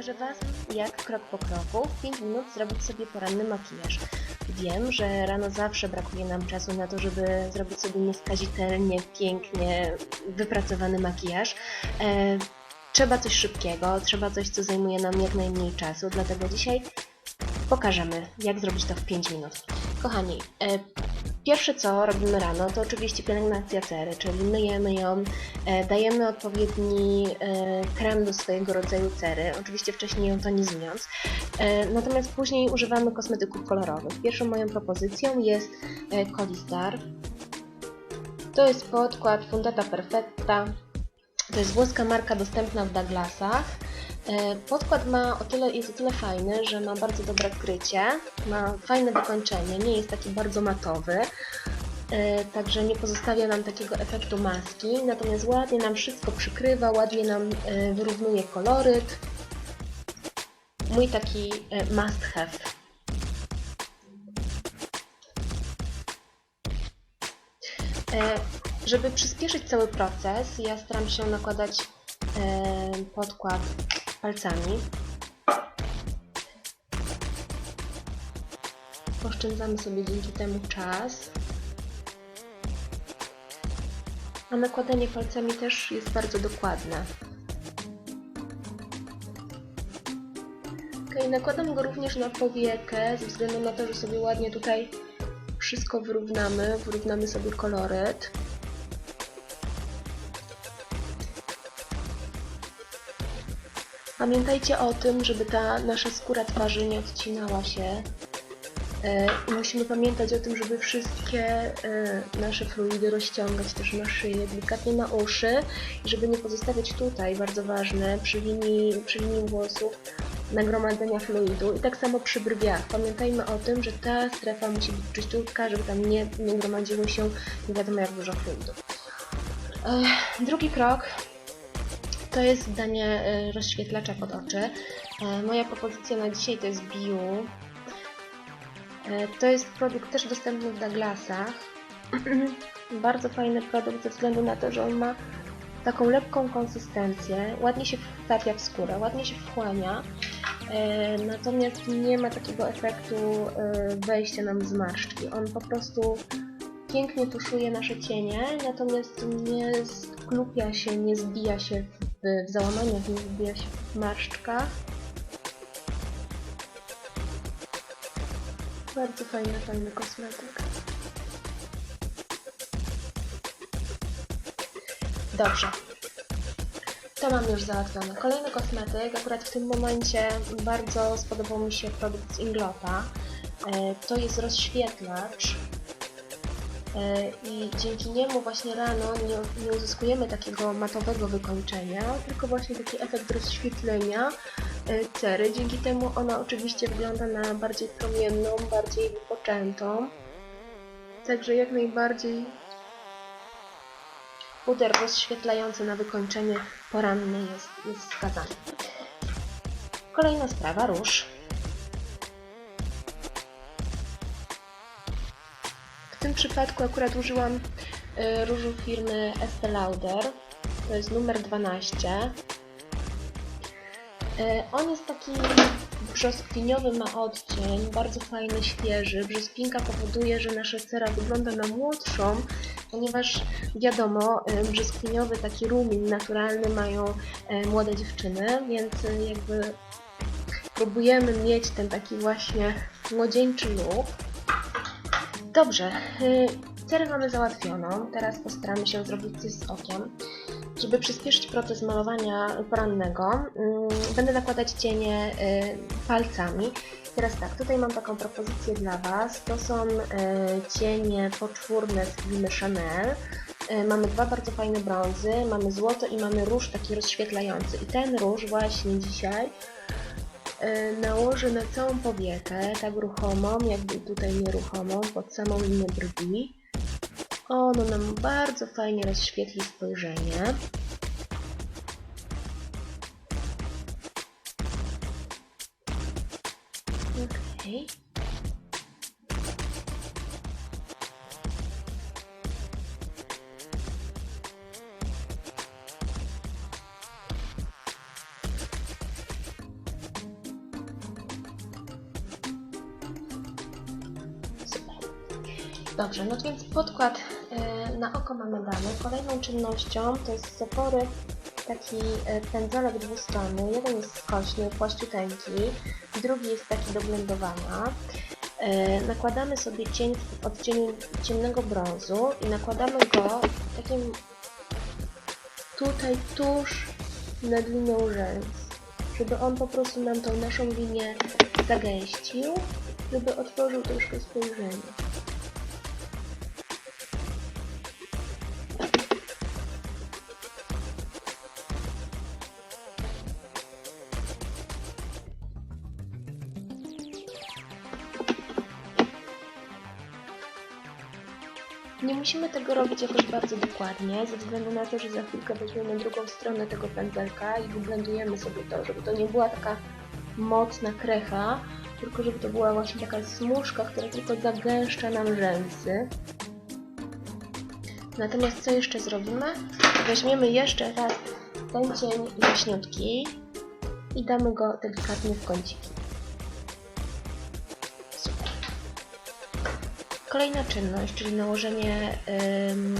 pokażę Was, jak krok po kroku w 5 minut zrobić sobie poranny makijaż. Wiem, że rano zawsze brakuje nam czasu na to, żeby zrobić sobie nieskazitelnie, pięknie wypracowany makijaż. E, trzeba coś szybkiego, trzeba coś, co zajmuje nam jak najmniej czasu, dlatego dzisiaj pokażemy, jak zrobić to w 5 minut. Kochani, e, Pierwsze co robimy rano to oczywiście pielęgnacja cery, czyli myjemy ją, e, dajemy odpowiedni e, krem do swojego rodzaju cery, oczywiście wcześniej ją tonizując. E, natomiast później używamy kosmetyków kolorowych. Pierwszą moją propozycją jest Colistar. To jest podkład Fundata Perfetta. To jest włoska marka dostępna w Douglasach. E, Podkład ma o tyle, jest o tyle fajny, że ma bardzo dobre krycie, ma fajne wykończenie, nie jest taki bardzo matowy, e, także nie pozostawia nam takiego efektu maski, natomiast ładnie nam wszystko przykrywa, ładnie nam e, wyrównuje koloryt. Mój taki must have. E, Żeby przyspieszyć cały proces, ja staram się nakładać podkład palcami. Oszczędzamy sobie dzięki temu czas. A nakładanie palcami też jest bardzo dokładne. Ok, nakładam go również na powiekę, ze względu na to, że sobie ładnie tutaj wszystko wyrównamy, wyrównamy sobie koloryt. Pamiętajcie o tym, żeby ta nasza skóra twarzy nie odcinała się. I musimy pamiętać o tym, żeby wszystkie e, nasze fluidy rozciągać też na szyję, delikatnie na uszy i żeby nie pozostawiać tutaj, bardzo ważne, przy linii, przy linii włosów nagromadzenia fluidu i tak samo przy brwiach. Pamiętajmy o tym, że ta strefa musi być czyściutka, żeby tam nie, nie gromadziło się nie wiadomo jak dużo fluidu. E, drugi krok to jest danie y, rozświetlacza pod oczy. E, Moja propozycja na dzisiaj to jest Biu. E, To jest produkt też dostępny w Douglasach. Bardzo fajny produkt ze względu na to, że on ma taką lekką konsystencję, ładnie się wtapia w skórę, ładnie się wchłania, e, natomiast nie ma takiego efektu e, wejścia nam z marszczki. On po prostu pięknie tuszuje nasze cienie, natomiast nie sklupia się, nie zbija się w, w załamaniach, nie zbija się w marszczkach. Bardzo fajny, fajny kosmetyk. Dobrze. To mam już załatwione. Kolejny kosmetyk, akurat w tym momencie bardzo spodobał mi się produkt z Inglota. E, To jest rozświetlacz i dzięki niemu właśnie rano nie, nie uzyskujemy takiego matowego wykończenia, tylko właśnie taki efekt rozświetlenia e, cery. Dzięki temu ona oczywiście wygląda na bardziej promienną, bardziej wypoczętą. Także jak najbardziej puder rozświetlający na wykończenie poranne jest, jest wskazany. Kolejna sprawa, róż. W tym przypadku akurat użyłam y, różu firmy Estee Lauder. To jest numer 12. Y, on jest taki brzoskwiniowy, ma odcień, bardzo fajny, świeży. Brzoskwinka powoduje, że nasza cera wygląda na młodszą, ponieważ wiadomo, y, brzoskwiniowy taki rumin naturalny mają młode dziewczyny, więc jakby próbujemy mieć ten taki właśnie młodzieńczy look. Dobrze, y, cerę mamy załatwioną, teraz postaramy się zrobić coś z okiem. Żeby przyspieszyć proces malowania porannego, mm, będę nakładać cienie y, palcami. Teraz tak, tutaj mam taką propozycję dla Was. To są y, cienie poczwórne z firmy Chanel. Y, Mamy dwa bardzo fajne brązy, mamy złoto i mamy róż taki rozświetlający. I ten róż właśnie dzisiaj nałożę na całą powiekę, tak ruchomą, jakby tutaj nieruchomą, pod samą linię brwi. Ono nam bardzo fajnie rozświetli spojrzenie. Dobrze, no więc podkład e, na oko mamy dany. Kolejną czynnością to jest z taki e, pędzelek dwustronny. Jeden jest skośny, płaściuteńki, drugi jest taki do blendowania. E, nakładamy sobie cień w odcieniu ciemnego brązu i nakładamy go takim tutaj tuż nad linią rzęs, żeby on po prostu nam tą naszą linię zagęścił, żeby otworzył troszkę spojrzenie. Nie musimy tego robić jakoś bardzo dokładnie, ze względu na to, że za chwilkę weźmiemy drugą stronę tego pędzelka i wyblendujemy sobie to, żeby to nie była taka mocna krecha, tylko żeby to była właśnie taka smuszka, która tylko zagęszcza nam rzęsy. Natomiast co jeszcze zrobimy? Weźmiemy jeszcze raz ten cień jaśniutki i damy go delikatnie w kąciki. Kolejna czynność, czyli nałożenie ym,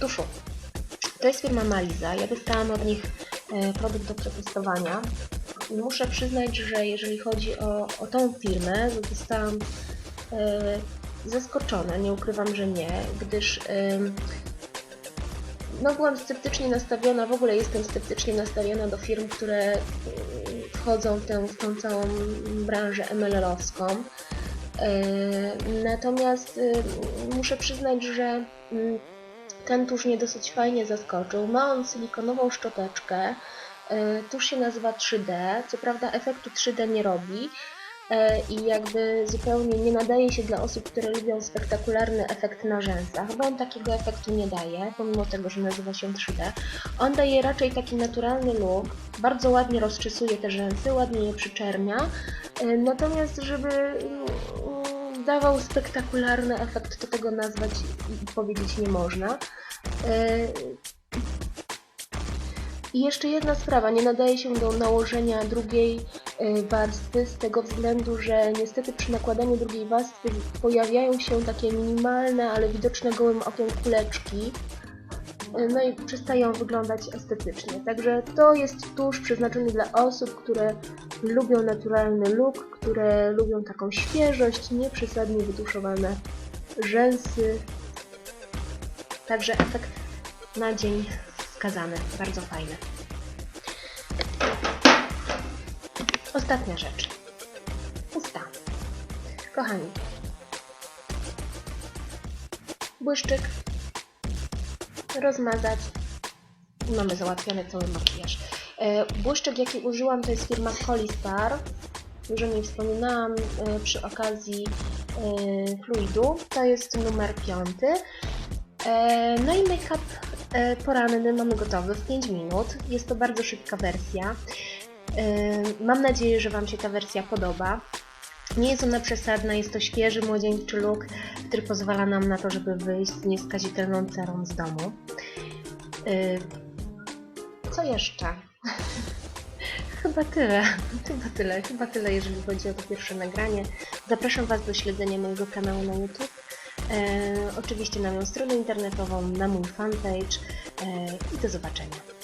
tuszu. To jest firma Maliza. Ja dostałam od nich e, produkt do przetestowania. Muszę przyznać, że jeżeli chodzi o, o tą firmę, zostałam e, zaskoczona, nie ukrywam, że nie, gdyż ym, no byłam sceptycznie nastawiona, w ogóle jestem sceptycznie nastawiona do firm, które wchodzą w tę, w tą całą branżę MLR-owską. Yy, Natomiast yy, muszę przyznać, że yy, ten tusz mnie dosyć fajnie zaskoczył. Ma on silikonową szczoteczkę. yy, Tusz się nazywa 3D. Co prawda efektu 3D nie robi i jakby zupełnie nie nadaje się dla osób, które lubią spektakularny efekt na rzęsach, bo on takiego efektu nie daje, pomimo tego, że nazywa się 3D. On daje raczej taki naturalny look, bardzo ładnie rozczesuje te rzęsy, ładnie je przyczernia, natomiast żeby dawał spektakularny efekt, to tego nazwać i- powiedzieć nie można. Yy, I jeszcze jedna sprawa, nie nadaje się do nałożenia drugiej y, warstwy z tego względu, że niestety przy nakładaniu drugiej warstwy pojawiają się takie minimalne, ale widoczne gołym okiem kuleczki. No i przestają wyglądać estetycznie. Także to jest tusz przeznaczony dla osób, które lubią naturalny look, które lubią taką świeżość, nieprzesadnie wytuszowane rzęsy. Także efekt na dzień wskazany. Bardzo fajny. Ostatnia rzecz. Usta. Kochani. Błyszczyk. Rozmazać. I mamy załatwiony cały makijaż. E, Błyszczyk, jaki użyłam, to jest firma Colistar. Już o niej wspominałam e, przy okazji e, fluidu. To jest numer piąty. No i make-up poranny mamy gotowy w 5 minut. Jest to bardzo szybka wersja. Mam nadzieję, że Wam się ta wersja podoba. Nie jest ona przesadna, jest to świeży, młodzieńczy look, który pozwala nam na to, żeby wyjść z nieskazitelną cerą z domu. E, Co jeszcze? Chyba tyle. Chyba tyle. Chyba tyle, jeżeli chodzi o to pierwsze nagranie. Zapraszam Was do śledzenia mojego kanału na YouTube. E, oczywiście na moją stronę internetową, na mój fanpage e, i do zobaczenia.